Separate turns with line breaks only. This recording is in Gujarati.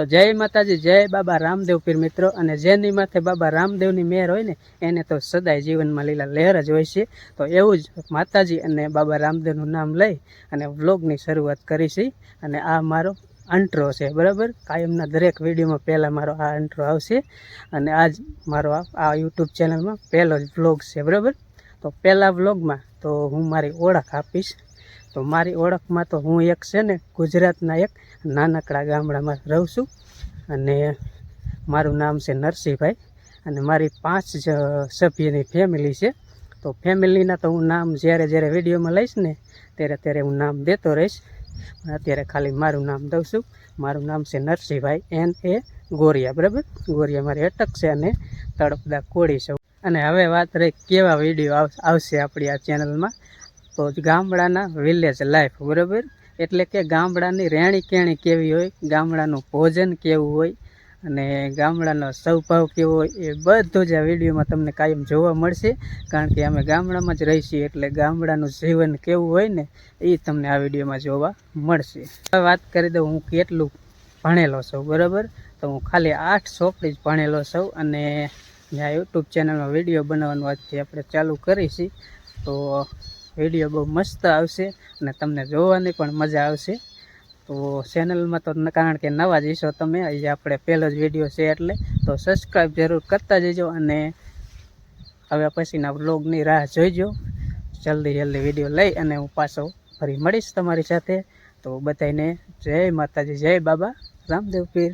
તો જય માતાજી, જય બાબા રામદેવ પીર મિત્રો. અને જેની માથે બાબા રામદેવની મેર હોય ને, એને તો સદાય જીવનમાં લીલા લહેર જ હોય છે. તો એવું જ માતાજી અને બાબા રામદેવનું નામ લઈ અને વ્લોગની શરૂઆત કરી છે. અને આ મારો અંટ્રો છે, બરાબર? કાયમના દરેક વિડીયોમાં પહેલાં મારો આ અંટ્રો આવશે. અને આજ મારો આ યુટ્યુબ ચેનલમાં પહેલો જ વ્લોગ છે, બરાબર? તો પહેલા વ્લોગમાં તો હું મારી ઓળખ આપીશ. તો મારી ઓળખમાં તો હું એક છે ને, ગુજરાતના એક નાનકડા ગામડામાં રહું છું. અને મારું નામ છે નરસિંહભાઈ અને મારી પાંચ જ સભ્યની ફેમિલી છે. તો ફેમિલીના તો હું નામ જ્યારે જ્યારે વિડીયોમાં લઈશ ને, ત્યારે ત્યારે હું નામ દેતો રહીશ. પણ અત્યારે ખાલી મારું નામ દઉં છું. મારું નામ છે નરસિંહભાઈ એન એ ગોરિયા, બરાબર? ગોરિયા મારી અટક છે અને તડપદા કોળી છે. અને હવે વાત રહી કેવા વીડિયો આવશે આપણી આ ચેનલમાં ગામડાના વિલેજ લાઈફ બરાબર? એટલે કે ગામડાની રહેણી કેણી કેવી હોય, ગામડાનું ભોજન કેવું હોય, અને ગામડાનો સ્વભાવ કેવો હોય, એ બધું જ આ વિડીયોમાં તમને કાયમ જોવા મળશે. કારણ કે અમે ગામડામાં જ રહીશું, એટલે ગામડાનું જીવન કેવું હોય ને એ તમને આ વિડીયોમાં જોવા મળશે. હવે વાત કરી દઉં હું કેટલું ભણેલો છું, બરાબર? તો હું ખાલી આઠ ચોપડી જ ભણેલો છું, અને જ્યાં યુટ્યુબ ચેનલમાં વીડિયો બનાવવાનું આજથી આપણે ચાલુ કરીશી, તો વીડિયો બહુ મસ્ત આવશે અને તમને જોવાની પણ મજા આવશે. તો ચેનલમાં તો કારણ કે નવા જશો તમે આજે આપણે પહેલો જ વીડિયો છે એટલે તો સબસ્ક્રાઈબ જરૂર કરતા જજો અને હવે પછીના વ્લોગની રાહ જોઈજો. જલ્દી જલ્દી વીડિયો લઈ અને હું પાછો ફરી મળીશ તમારી સાથે. તો બધાને જય માતાજી, જય બાબા. રામદેવ પીર.